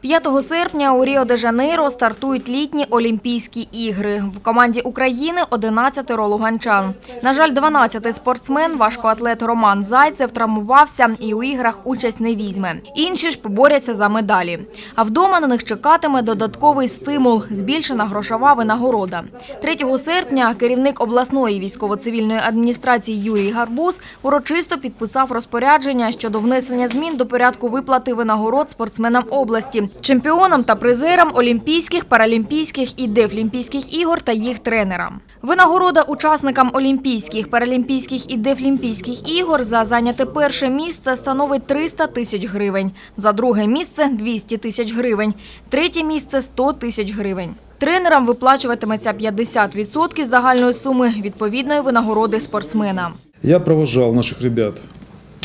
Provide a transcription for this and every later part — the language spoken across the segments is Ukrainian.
5 серпня у Ріо-де-Жанейро стартують літні Олімпійські ігри. В команді України 11 луганчан. На жаль, 12 спортсмен, важкоатлет Роман Зайцев, травмувався і у іграх участь не візьме. Інші ж поборяться за медалі. А вдома на них чекатиме додатковий стимул – збільшена грошова винагорода. 3 серпня керівник обласної військово-цивільної адміністрації Юрій Гарбуз урочисто підписав розпорядження щодо внесення змін до порядку виплати винагород спортсменам області, чемпіонам та призерам Олімпійських, Паралімпійських і Дефлімпійських ігор та їх тренерам. Винагорода учасникам Олімпійських, Паралімпійських і Дефлімпійських ігор за зайняте перше місце становить 300 тисяч гривень, за друге місце – 200 тисяч гривень, третє місце – 100 тисяч гривень. Тренерам виплачуватиметься 50% загальної суми відповідної винагороди спортсмена. Я провожал наших ребят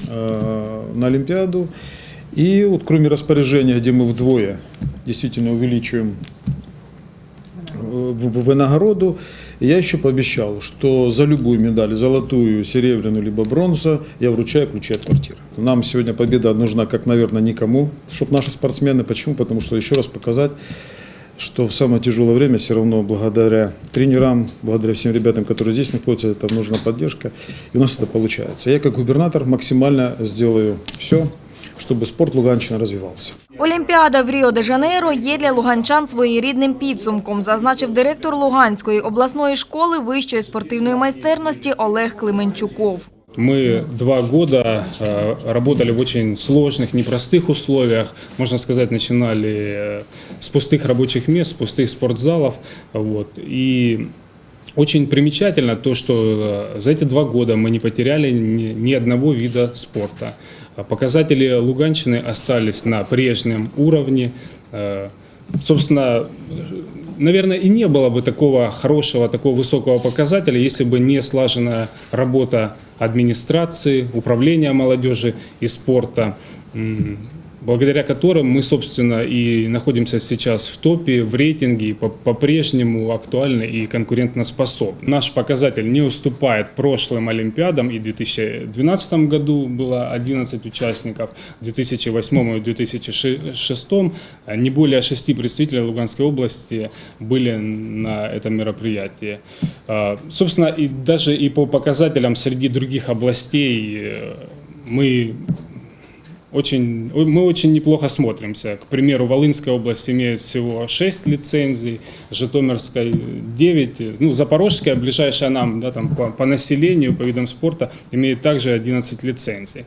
э, на Олимпиаду. И вот кроме распоряжения, где мы вдвое действительно увеличиваем э, в- я еще пообещал, что за любую медаль, золотую, серебряную, либо бронзу, я вручаю ключи от квартиры. Нам сегодня победа нужна, как, наверное, никому, чтобы наши спортсмены. Почему? Потому что, еще раз показать, что в самое тяжелое время все равно благодаря тренерам, благодаря всем ребятам, которые здесь находятся, там нужна поддержка, и у нас это получается. Я как губернатор максимально сделаю все, чтобы спорт Луганщины развивался. Олімпіада в Ріо-де-Жанейро є для луганчан своєрідним підсумком, зазначив директор Луганської обласної школи вищої спортивної майстерності Олег Клименчуков. Мы два года э, работали в очень сложных, непростых условиях. Можно сказать, начинали э, с пустых рабочих мест, с пустых спортзалов. Вот. И очень примечательно то, что э, за эти два года мы не потеряли ни, одного вида спорта. Показатели Луганщины остались на прежнем уровне. Э, Собственно, наверное, и не было бы такого хорошего, такого высокого показателя, если бы не слаженная работа администрации, управления молодежи и спорта, благодаря которым мы, собственно, и находимся сейчас в топе, в рейтинге, по-прежнему актуальны и конкурентоспособны. Наш показатель не уступает прошлым Олимпиадам, и в 2012 году было 11 участников, в 2008 и 2006 не более шести представителей Луганской области были на этом мероприятии. А, Собственно, и даже и по показателям среди других областей э, мы очень, мы очень неплохо смотримся. К примеру, Волынская область имеет всего 6 лицензий, Житомирская 9, ну, Запорожская, ближайшая нам да, там, по, по населению, по видам спорта, имеет также 11 лицензий.